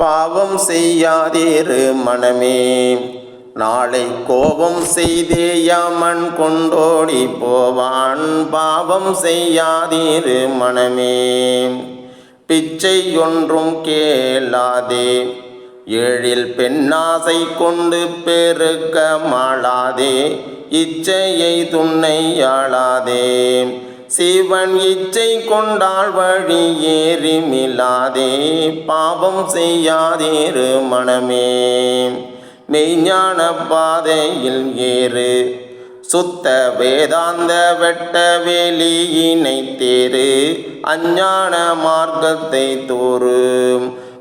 பாவம் செய்யாதீரு மனமே. நாளை கோபம் செய்தே யாமன் கொண்டோடி போவான். பாவம் செய்யாதீரு மனமே. பிச்சை ஒன்றும் கேளாதே. ஏழில் பெண்ணாசை கொண்டு பெருக்க மாளாதே. இச்சையை துண்ணை ஆளாதே. சிவன் இச்சை கொண்டால் வழி ஏறி மிலாதே பாவம் செய்யாதேரு மனமே. மெய்ஞான பாதையில் ஏறு சுத்த வேதாந்த வெட்ட வேலியினை தேரு அஞ்ஞான மார்க்கத்தை தோறு.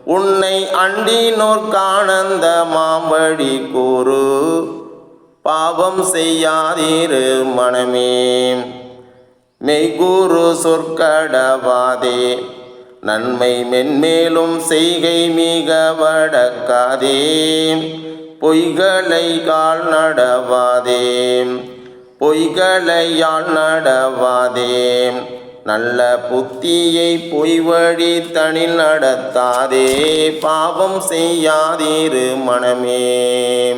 உன்னை அண்டினோர் காணந்த மாம்பழி கூறு பாவம் செய்யாதீரு மனமே. மெய்கூறு சொற்கடவாதே. நன்மை மென்மேலும் செய்கை மிக வடக்காதே. பொய்களை கால் நடவாதே. பொய்களையால் நடவாதே. நல்ல புத்தியை பொய் வழி தனில் நடத்தாதே. பாவம் செய்யாதீரு மனமே.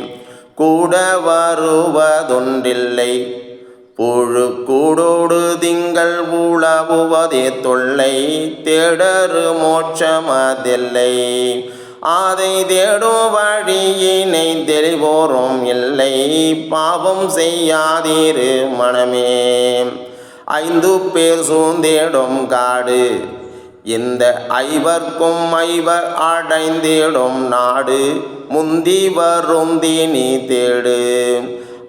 கூட வருவதொன்றில்லை புழு கூடோடு திங்கள் உளவுவதே தொல்லை தேடரு மோட்சமதில்லை. அதை தேடும் வழியினை தெளிவோரும் இல்லை பாவம் செய்யாதீரு மனமே. ஐந்து பேர் சூழ்ந்திடும் காடு இந்த ஐவர்க்கும் ஐவர் அடைந்திடும் நாடு முந்தி வரும் தீனி தேடு.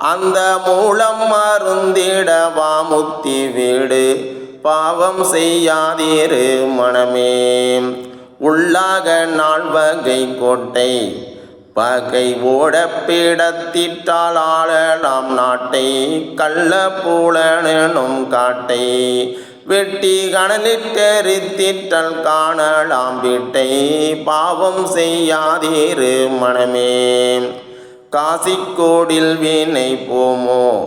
அந்த மூலம் மருந்திடவா முத்தி வீடு. பாவம் செய்யாதீரு மனமே. உள்ளாக நாள் வகை கோட்டை. பகை ஓடப்பிடத்திட்டால் ஆளலாம் நாட்டை. கள்ள பூலனும் காட்டை. வெட்டி கணலிட்டெரித்திட்டல் காணலாம் வீட்டை. பாவம் செய்யாதீரு மனமே. காசிக்கோடில் வீணை போமோ?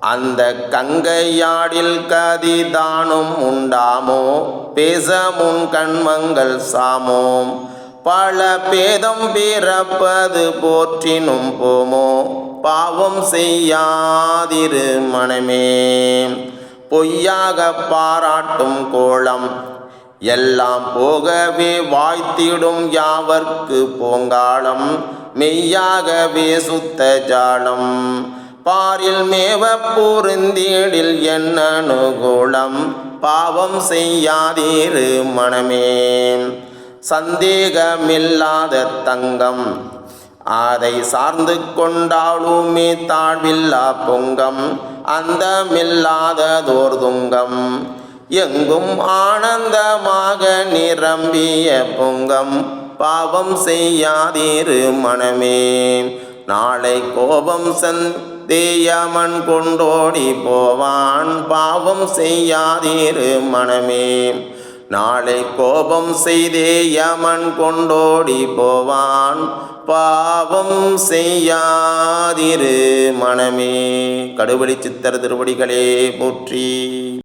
அந்த கங்கையாடில் கதி தானும் உண்டாமோ? பேச முன் கண்மங்கள் சாமோம். பல பேதம் பிறப்பது போற்றினும் போமோ? பாவம் செய்யாதிரு மனமே. பொய்யாக பாராட்டும் கோலம். எல்லாம் போகவே வாய்த்திடும் யாவர்க்கு போங்காலம். மெய்யாகவே சுத்த ஜாலம். பாரில் மேவ பொருந்தீடில் என்ன அனுகூலம். பாவம் செய்யாதீரு மனமே. சந்தேகமில்லாத தங்கம். அதை சார்ந்து கொண்டாலுமே தாழ்வில்லா பொங்கம். அந்தமில்லாததோர் துங்கம் எங்கும் ஆனந்தமாக நிரம்பிய பொங்கம். பாவம் செய்யாதீரு மனமே. நாளை கோபம் சந்தேயமன் கொண்டோடி போவான். பாவம் செய்யாதீரு மனமே. நாளை கோபம் செய்தே யமன் கொண்டோடி போவான். பாவம் செய்யாதிரு மனமே. கடுவடி சித்தர் திருவடிகளே போற்றி.